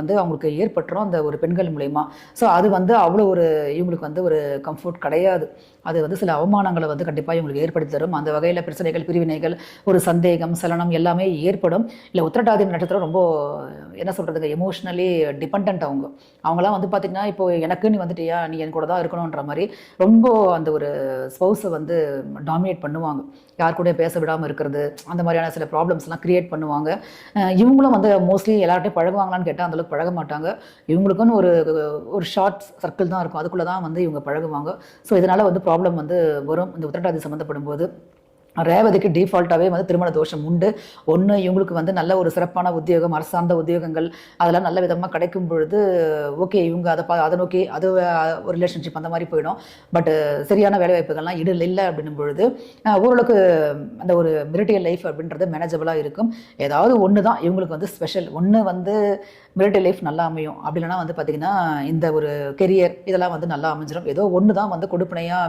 வந்து அவங்களுக்கு ஏற்பட்டுரும் அந்த ஒரு பெண்கள் மூலயமா. ஸோ அது வந்து அவ்வளோ ஒரு இவங்களுக்கு வந்து ஒரு கம்ஃபர்ட் கிடையாது. அது வந்து சில அவமானங்களை வந்து கண்டிப்பாக இவங்களுக்கு ஏற்படுத்தி தரும். அந்த வகையில் பிரச்சனைகள் பிரிவினைகள் ஒரு சந்தேகம் சலனம் எல்லாமே ஏற்படும். இல்லை உத்திரட்டாதி நட்சத்திரம் ரொம்ப என்ன சொல்கிறதுங்க எமோஷ்னலி டிபெண்ட் அவங்க. அவங்களாம் வந்து பார்த்திங்கன்னா இப்போ எனக்கு நீ வந்துட்டியா நீ என் கூட தான் இருக்கணுன்ற மாதிரி ரொம்ப அந்த ஒரு ஸ்பௌஸை வந்து டாமினேட் பண்ணுவாங்க. யார் கூட பேச விடாமல் இருக்கிறது அந்த மாதிரியான சில ப்ராப்ளம்ஸ்லாம் க்ரியேட் பண்ணுவாங்க. இவங்களும் வந்து மோஸ்ட்லி எல்லார்ட்டையும் பழகுவாங்களான்னு கேட்டால் அந்த அந்தளவுக்கு பழக மாட்டாங்க. இவங்களுக்குன்னு ஒரு ஒரு ஷார்ட் சர்க்கிள் தான் இருக்கும். அதுக்குள்ளே தான் வந்து இவங்க பழகுவாங்க. ஸோ இதனால் வந்து ப்ராப்ளம் வந்து வரும். இந்த உத்திரட்டாதி சம்மந்தப்படும் போது ரேவதிக்கு டிஃபால்ட்டாகவே வந்து திருமண தோஷம் உண்டு. ஒன்று இவங்களுக்கு வந்து நல்ல ஒரு சிறப்பான உத்தியோகம் அரசார்ந்த உத்தியோகங்கள் அதெல்லாம் நல்ல விதமாக கிடைக்கும் பொழுது ஓகே இவங்க அதை பா அதை நோக்கி அது ஒரு ரிலேஷன்ஷிப் அந்த மாதிரி போயிடும். பட் சரியான வேலைவாய்ப்புகள்லாம் இடு இல்லை அப்படின்னும் பொழுது ஓரளவுக்கு அந்த ஒரு மிரட்டியல் லைஃப் அப்படின்றது மேனேஜபிளாக இருக்கும். ஏதாவது ஒன்று தான் இவங்களுக்கு வந்து ஸ்பெஷல் ஒன்று வந்து மிலிட்டரி லைஃப் நல்லா அமையும். அப்படி இல்லைனா வந்து பார்த்திங்கன்னா இந்த ஒரு கெரியர் இதெல்லாம் வந்து நல்லா அமைஞ்சிடும் ஏதோ ஒன்று தான் வந்து கொடுப்பனையாக